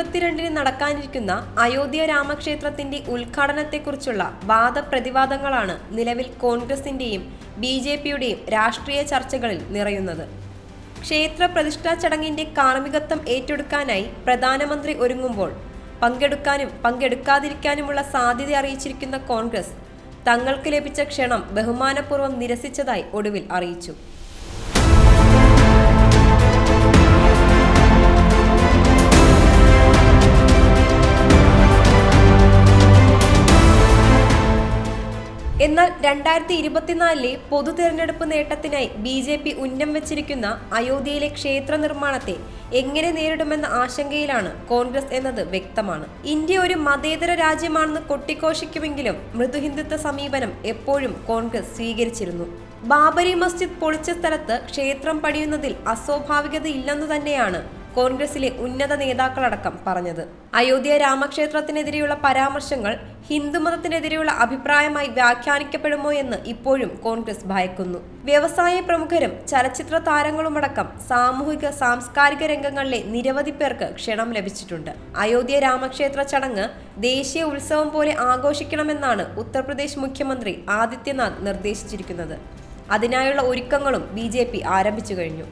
നിർമ്മിക്കാനിരിക്കുന്ന അയോധ്യ രാമക്ഷേത്രത്തിന്റെ ഉദ്ഘാടനത്തെക്കുറിച്ചുള്ള വാദപ്രതിവാദങ്ങളാണ് നിലവിൽ കോൺഗ്രസിന്റെയും B J പിയുടെയും രാഷ്ട്രീയ ചർച്ചകളിൽ നിറയുന്നത്. ക്ഷേത്ര പ്രതിഷ്ഠാ ചടങ്ങിന്റെ കാർമ്മികത്വം ഏറ്റെടുക്കാനായി പ്രധാനമന്ത്രി ഒരുങ്ങുമ്പോൾ പങ്കെടുക്കാനും പങ്കെടുക്കാതിരിക്കാനുമുള്ള സാധ്യത അറിയിച്ചിരിക്കുന്ന കോൺഗ്രസ് തങ്ങൾക്ക് ലഭിച്ച ക്ഷണം ബഹുമാനപൂർവം നിരസിച്ചതായി ഒടുവിൽ അറിയിച്ചു. എന്നാൽ രണ്ടായിരത്തി ഇരുപത്തിനാലിലെ പൊതു തെരഞ്ഞെടുപ്പ് നേട്ടത്തിനായി ബി ജെ പി ഉന്നം വെച്ചിരിക്കുന്ന അയോധ്യയിലെ ക്ഷേത്ര നിർമ്മാണത്തെ എങ്ങനെ നേരിടുമെന്ന ആശങ്കയിലാണ് കോൺഗ്രസ് എന്നത് വ്യക്തമാണ്. ഇന്ത്യ ഒരു മതേതര രാജ്യമാണെന്ന് കൊട്ടിഘോഷിക്കുമെങ്കിലും മൃദുഹിന്ദുത്വ സമീപനം എപ്പോഴും കോൺഗ്രസ് സ്വീകരിച്ചിരുന്നു. ബാബരി മസ്ജിദ് പൊളിച്ച സ്ഥലത്ത് ക്ഷേത്രം പണിയുന്നതിൽ അസ്വാഭാവികതയില്ലെന്നു തന്നെയാണ് കോൺഗ്രസിലെ ഉന്നത നേതാക്കളടക്കം പറഞ്ഞത്. അയോധ്യ രാമക്ഷേത്രത്തിനെതിരെയുള്ള പരാമർശങ്ങൾ ഹിന്ദുമതത്തിനെതിരെയുള്ള അഭിപ്രായമായി വ്യാഖ്യാനിക്കപ്പെടുമോ എന്ന് ഇപ്പോഴും കോൺഗ്രസ് ഭയക്കുന്നു. വ്യവസായ പ്രമുഖരും ചലച്ചിത്ര താരങ്ങളുമടക്കം സാമൂഹിക സാംസ്കാരിക രംഗങ്ങളിലെ നിരവധി പേർക്ക് ക്ഷണം ലഭിച്ചിട്ടുണ്ട്. അയോധ്യ രാമക്ഷേത്ര ചടങ്ങ് ദേശീയ ഉത്സവം പോലെ ആഘോഷിക്കണമെന്നാണ് ഉത്തർപ്രദേശ് മുഖ്യമന്ത്രി ആദിത്യനാഥ് നിർദ്ദേശിച്ചിരിക്കുന്നത്. അതിനായുള്ള ഒരുക്കങ്ങളും ബി ആരംഭിച്ചു കഴിഞ്ഞു.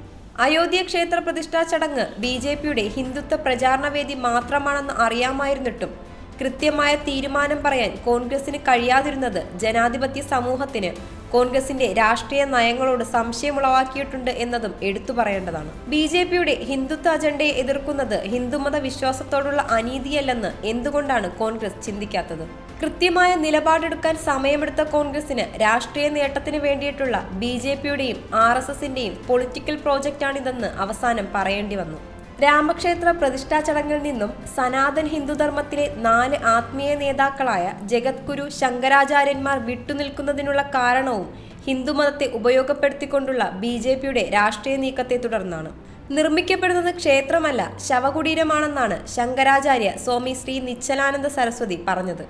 അയോധ്യ ക്ഷേത്ര പ്രതിഷ്ഠാ ചടങ്ങ് ബി ജെ പിയുടെ ഹിന്ദുത്വ പ്രചാരണവേദി മാത്രമാണെന്ന് അറിയാമായിരുന്നിട്ടും കൃത്യമായ തീരുമാനം പറയാൻ കോൺഗ്രസിന് കഴിയാതിരുന്നത് ജനാധിപത്യ സമൂഹത്തിന് കോൺഗ്രസിന്റെ രാഷ്ട്രീയ നയങ്ങളോട് സംശയമുളവാക്കിയിട്ടുണ്ട് എന്നതും എടുത്തു പറയേണ്ടതാണ്. ബി ജെ പിയുടെ ഹിന്ദുത്വ അജണ്ടയെ എതിർക്കുന്നത് ഹിന്ദുമത വിശ്വാസത്തോടുള്ള അനീതിയല്ലെന്ന് എന്തുകൊണ്ടാണ് കോൺഗ്രസ് ചിന്തിക്കാത്തത്? കൃത്യമായ നിലപാടെടുക്കാൻ സമയമെടുത്ത കോൺഗ്രസിന് രാഷ്ട്രീയ നേട്ടത്തിന് വേണ്ടിയിട്ടുള്ള ബി ജെ പിയുടെയും ആർ എസ് എസിന്റെയും പൊളിറ്റിക്കൽ പ്രോജക്റ്റാണിതെന്ന് അവസാനം പറയേണ്ടി വന്നു. രാമക്ഷേത്ര പ്രതിഷ്ഠാ ചടങ്ങിൽ നിന്നും സനാതൻ ഹിന്ദുധർമ്മത്തിലെ നാല് ആത്മീയ നേതാക്കളായ ജഗദ്ഗുരു ശങ്കരാചാര്യന്മാർ വിട്ടുനിൽക്കുന്നതിനുള്ള കാരണവും ഹിന്ദുമതത്തെ ഉപയോഗപ്പെടുത്തിക്കൊണ്ടുള്ള ബി ജെ പിയുടെ രാഷ്ട്രീയ നീക്കത്തെ തുടർന്നാണ്. നിർമ്മിക്കപ്പെടുന്നത് ക്ഷേത്രമല്ല ശവകുടീരമാണെന്നാണ് ശങ്കരാചാര്യ സ്വാമി ശ്രീ നിശ്ചലാനന്ദ സരസ്വതി പറഞ്ഞത്.